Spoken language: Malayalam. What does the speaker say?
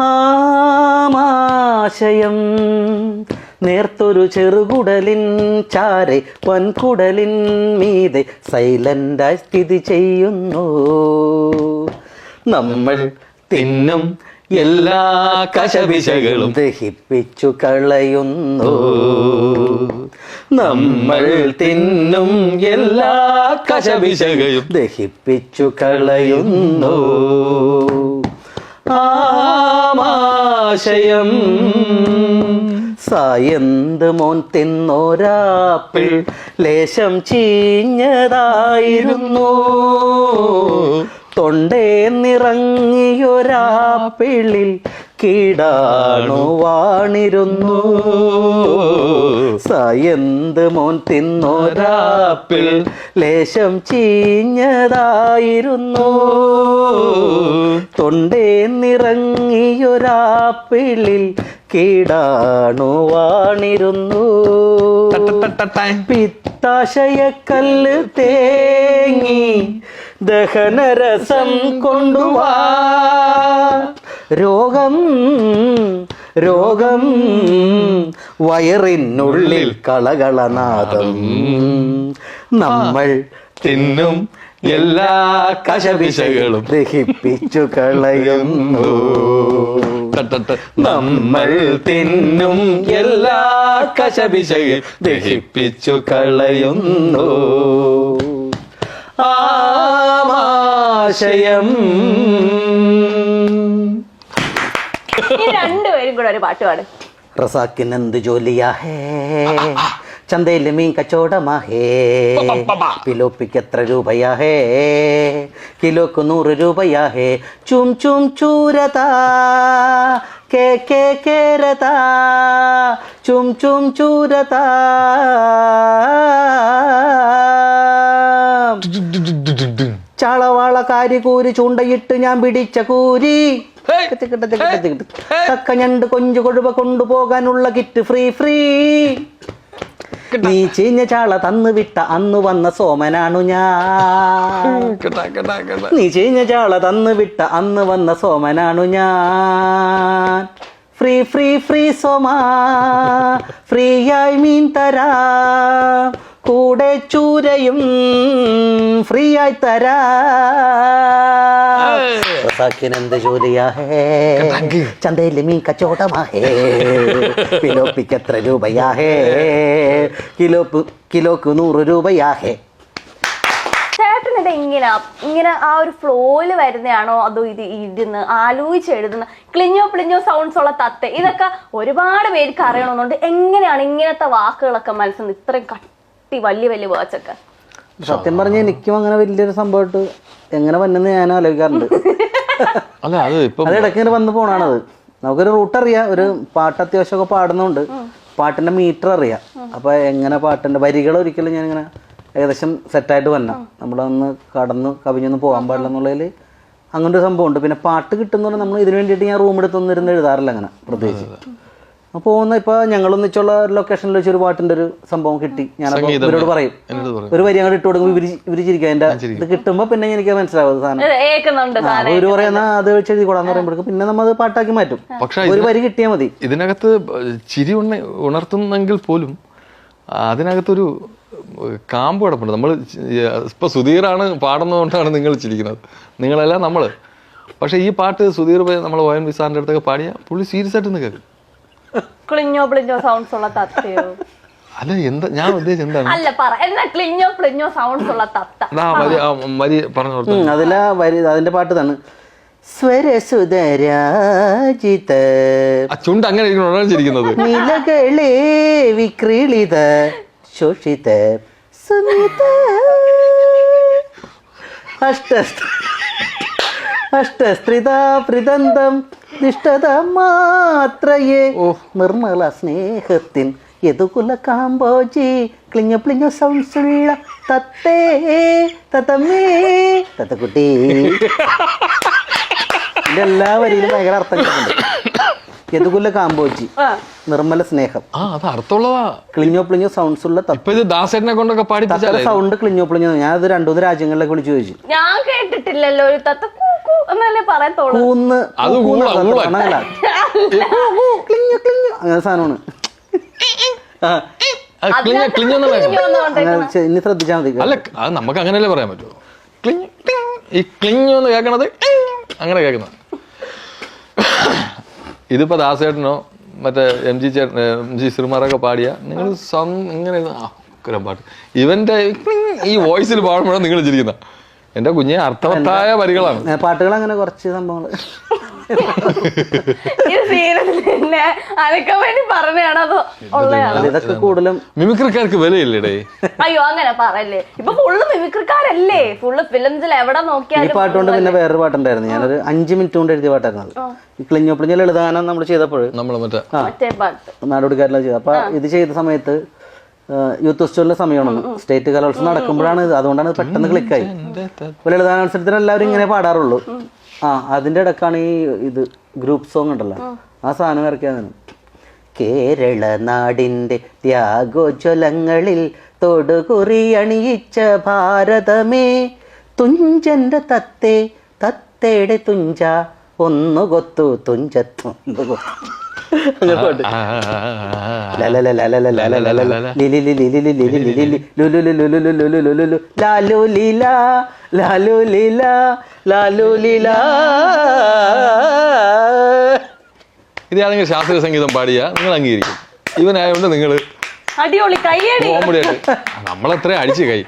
ആമാശയം. നേർത്തൊരു ചെറുകുടലിൻ ചാരെ വൻകുടലിൻ മീതെ സൈലന്റായി സ്ഥിതി ചെയ്യുന്നു. നമ്മൾ തിന്നും എല്ലാ കശവിശകളും ദഹിപ്പിച്ചു കളയുന്നു. നമ്മൾ തിന്നും എല്ലാ കശവിശകളും ദഹിപ്പിച്ചു കളയുന്നു. ആമാശയം സായന്ത് മോൻ തിന്നോരാപ്പിൾ ലേശം ചീഞ്ഞതായിരുന്നു. തൊണ്ടേ നിറങ്ങിയൊരാപ്പിളിൽ കീടാണു സയന്ത് സായന്ത് മോൻ തിന്നോരാപ്പിൽ ലേശം ചീഞ്ഞതായിരുന്നു. തൊണ്ടേ നിറങ്ങിയൊരാപ്പിളിൽ കീടാണുവാണിരുന്നു പിത്താശയക്കല്ല് തേങ്ങി ദഹനരസം കൊണ്ടുവാ. രോഗം രോഗം വയറിനുള്ളിൽ കളകളനാദം. നമ്മൾ തിന്നും എല്ലാ കശപിശകളും. ദഹിപ്പിച്ചു കളയുന്നു. നമ്മൾ തിന്നും എല്ലാ കശപിശകൾ ദഹിപ്പിച്ചു കളയുന്നു. ആമാശയം ഈ രണ്ടുപേരും കൂടെ ഒരു പാട്ട് പാടും. റസാക്കിന് എന്ത് ജോലിയാ ഹേ? ചന്തയിൽ മീൻ കച്ചവടമാ ഹേ? കിലോപ്പിക്ക് എത്ര രൂപയാ ഹേ? കിലോക്ക് നൂറ് രൂപയാ ഹേ? ചും ചും ചൂരതാ. കേ കേ കേരതാ. ചും ചും ചൂരതാ. ചാളവാള കാരി കൂരി ചൂണ്ടയിട്ട് ഞാൻ പിടിച്ച കൂരി. കക്ക ഞണ്ട് കൊഞ്ചു കൊഴുവ കൊണ്ടുപോകാനുള്ള കിറ്റ് ഫ്രീ ഫ്രീ. നീ ചീഞ്ഞ ചാള തന്നു വിട്ട അന്ന് വന്ന സോമനാണു ഞാൻ. നീ ചീഞ്ഞ ചാള തന്നു വിട്ട അന്ന് വന്ന സോമനാണു ഞാൻ. ഫ്രീ ഫ്രീ ഫ്രീ സോമാ. ഫ്രീ ആയി മീൻ തരാ. കൂടെ ചൂരയും ഫ്രീ ആയി തരാ എന്ത് ജോലിയാ ഹേ ചന്തയിൽ മീൻ കച്ചവടമാ ഹേ കിലോപ്പിക്ക് എത്ര രൂപയാ ഹേ കിലോപ്പ് കിലോക്ക് നൂറ് രൂപയാ ഹേ ചേട്ടൻ ഇത് ഇങ്ങനെ ഇങ്ങനെ ആ ഒരു ഫ്ലോയിൽ വരുന്നതാണോ? അതോ ഇത് ഇരുന്ന് ആലോചിച്ച് എഴുതുന്ന ക്ലിഞ്ഞോ പ്ലിഞ്ഞോ സൗണ്ട്സ് ഉള്ള തത്ത? ഇതൊക്കെ ഒരുപാട് പേർക്ക് അറിയണമെന്നുണ്ട്. എങ്ങനെയാണ് ഇങ്ങനത്തെ വാക്കുകളൊക്കെ മനസ്സിൽ നിന്ന് ഇത്രയും കട്ടി വലിയ വലിയ വേർഡ്സ് സത്യം പറഞ്ഞാൽ എനിക്കും അങ്ങനെ വലിയൊരു സംഭവമായിട്ട് എങ്ങനെ വന്നെന്ന് ഞാൻ ആലോചിക്കാറുണ്ട്. അല്ല അത് ഇപ്പം അത് ഇടയ്ക്ക് ഇങ്ങനെ വന്ന് പോണാണത് നമുക്കൊരു റൂട്ട് അറിയാം. ഒരു പാട്ട് അത്യാവശ്യമൊക്കെ പാടുന്നുണ്ട്. പാട്ടിന്റെ മീറ്റർ അറിയാം. അപ്പൊ എങ്ങനെ പാട്ടിന്റെ വരികൾ ഒരിക്കലും ഞാൻ ഇങ്ങനെ ഏകദേശം സെറ്റായിട്ട് വന്ന. നമ്മളൊന്ന് കടന്ന് കവിഞ്ഞൊന്നും പോകാൻ പാടില്ല എന്നുള്ളതിൽ അങ്ങനെ ഒരു സംഭവം ഉണ്ട് പിന്നെ പാട്ട് കിട്ടുന്നതുകൊണ്ട് നമ്മൾ ഇതിനു വേണ്ടിയിട്ട് ഞാൻ റൂം എടുത്തൊന്നും ഇരുന്ന് എഴുതാറില്ല അങ്ങനെ പ്രത്യേകിച്ച്. പോകുന്ന ഇപ്പൊ ഞങ്ങളൊന്നിച്ചുള്ള ഒന്നിച്ചുള്ള ലൊക്കേഷനിൽ വെച്ച് ഒരു പാട്ടിന്റെ ഒരു സംഭവം കിട്ടി. ഞാൻ ഇവരോട് പറയും. ഒരു വരി അങ്ങോട്ട് ഇട്ട് കൊടുക്കുമ്പോൾ ഇവർ ഇവർ ചിരിക്കുക അതിന്റെ ഇത് കിട്ടുമ്പോ പിന്നെ എനിക്ക് മനസ്സിലാവും സാധനം. ഒരു അപ്പൊ പറയുന്ന അത് വെച്ച് എഴുതി കൂടാന്ന് പറയുമ്പോഴേക്കും പിന്നെ നമ്മൾ അത് പാട്ടാക്കി മാറ്റും. പക്ഷേ ഒരു വരി കിട്ടിയാൽ മതി. ഇതിനകത്ത് ചിരി ഉണ്ണ ഉണർത്തുന്നെങ്കിൽ പോലും അതിനകത്തൊരു കാമ്പ് കിടപ്പുണ്ട്. നമ്മൾ ഇപ്പൊ സുധീറാണ് പാടുന്നതുകൊണ്ടാണ് നിങ്ങൾ ചിരിക്കുന്നത്. നിങ്ങളെല്ലാം നമ്മൾ. പക്ഷെ ഈ പാട്ട് സുധീർ നമ്മൾ ഒ എൻ വിസാറിന്റെ അടുത്തൊക്കെ പാടിയ പുള്ളി സീരിയസ് ആയിട്ട് നിൽക്കുക ക്ലിഞ്ഞോ പ്ലിഞ്ഞോ സൗണ്ട്സ് ഉള്ള തത്തയോ അല്ല എന്താ ഞാൻ ഉദ്ദേശിച്ചത് എന്താണ്? അല്ല പറ എന്നാ ക്ലിഞ്ഞോ പ്ലിഞ്ഞോ സൗണ്ട്സ് ഉള്ള തത്ത? ആ വരി ആ വരി പറഞ്ഞു കൊടുത്തു ഉം, അതിലാ വരി അതിന്റെ പാട്ട് തന്നെ സ്വരസുതരാജിത ആ ചുണ്ട് അങ്ങനെ ഇരിക്കണോടാണ് ചിരിക്കുന്നത്. നിലകളെ വിക്രീളിത. ശോഷിത. സുനിത. അഷ്ടസ്ത്ര അഷ്ടസ്ത്രിതാ പ്രദന്തം നിഷ്ഠത മാത്രയേ. നിർമ്മല സ്നേഹത്തിൻ യതുകുല കാമ്പോജി. ക്ലിഞ്ഞ പ്ലിഞ്ഞ സൗണ്ട്സ് ഉള്ള തത്തേ തത്തമ്മേ തത്തക്കുട്ടി. എല്ലാ വരിയിലും ഭയങ്കര അർത്ഥം യതുകുല കാമ്പോജി നിർമ്മല സ്നേഹം. ആ അത് അർത്ഥമുള്ളതാ. ക്ലിഞ്ഞോ പ്ലിഞ്ഞോ സൗണ്ട്സ് ഉള്ള തത്ത. ഇപ്പൊ ഇത് ദാസേട്ടനെ കൊണ്ടൊക്കെ പാടിപ്പിച്ചാലേ സൗണ്ട് ക്ലിഞ്ഞോ പ്ലിഞ്ഞോ ഞാനത് രണ്ടു മൂന്ന് രാജ്യങ്ങളിലൊക്കെ വിളിച്ചു ചോദിച്ചു. ഞാൻ കേട്ടിട്ടില്ലല്ലോ ഒരു തത്ത എന്നല്ലേ പറയത്തുള്ളൂ? കൂന്ന് അത് കൂന്ന് ഊള, ഊള. അങ്ങനല്ല. ക്ലിഞ്ഞു, ക്ലിഞ്ഞു. അങ്ങനെ സാധനമാണ്. ആ, അത് ക്ലിഞ്ഞ ക്ലിഞ്ഞൊന്നും വേണ്ട അങ്ങനെ ചെ- ഇനി ശ്രദ്ധിച്ചാൽ മതി. അല്ല അത് നമുക്ക് അങ്ങനെയല്ലേ പറയാൻ പറ്റുമോ ക്ലിങ് ക്ലിങ്. ഈ ക്ലിങ് എന്ന് കേൾക്കണത് അങ്ങനെ കേൾക്കുന്നത് ഇതിപ്പോ ദാസേട്ടനോ മറ്റേ എം ജി ചേട്ടൻ എം ജി ശ്രീമാരൊക്കെ പാടിയ. നിങ്ങൾ ഇങ്ങനെ ആ, ഉഗ്രം പാട്ട്. ഇവന്റെ ഈ ക്ലിങ് ഈ വോയിസിൽ പാടുമ്പോഴാണ് നിങ്ങൾ ചിരിക്കുന്ന. എന്റെ കുഞ്ഞെ അർത്ഥവത്തായ വരികളാണ്. പാട്ടുകൾ അങ്ങനെ കുറച്ച് സംഭവങ്ങൾ ഇതൊക്കെ കൂടുതലും മിമിക്രിക്കാർക്ക് വിലയില്ലേടേ? അയ്യോ അങ്ങനെ പറയല്ലേ. ഇപ്പൊ ഫുള്ള് മിമിക്രിക്കാരല്ലേ? ഫുള്ള് ഫിലിംസിൽ എവിടെ ഈ നോക്കിയാലും പാട്ടുകൊണ്ട് പിന്നെ വേറൊരു പാട്ടുണ്ടായിരുന്നു. ഞാനൊരു അഞ്ച് മിനിറ്റ് കൊണ്ട് എഴുതിയ പാട്ടായിരുന്നു ഈ ക്ലിഞ്ഞോ ലളിതാനം നമ്മൾ ചെയ്തപ്പോൾ നമ്മൾ മറ്റേ മറ്റേ പാട്ട്. നാടോടിക്കാരിലെ ചെയ്തത് അപ്പൊ ഇത് ചെയ്ത സമയത്ത് യൂത്ത് ഫെസ്റ്റിവലിന്റെ സമയമാണ് സ്റ്റേറ്റ് കലോത്സവം നടക്കുമ്പോഴാണ് ഇത്. അതുകൊണ്ടാണ് പെട്ടെന്ന് ക്ലിക്കായി ലളിതാനോത്സവത്തിന് എല്ലാവരും ഇങ്ങനെ പാടാറുള്ളൂ. ആ അതിന്റെ ഇടക്കാണ് ഈ ഇത് ഗ്രൂപ്പ് സോങ് ഉണ്ടല്ലോ. ആ സാധനം ഇറക്കിയതാണ് കേരള നാടിന്റെ ത്യാഗോജ്വലങ്ങളിൽ തൊടുകുറി അണിയിച്ച ഭാരതമേ തുഞ്ചന്റെ തത്തേ തത്തേടെ തുഞ്ച ഒന്നു കൊത്തു ഇതാണെങ്കിൽ ശാസ്ത്രീയ സംഗീതം പാടിയ നിങ്ങൾ അംഗീകരിക്കും ഇവനായതുകൊണ്ട് നിങ്ങൾ അടിപൊളി കൈ നമ്മളത്ര അടിച്ചു കൈ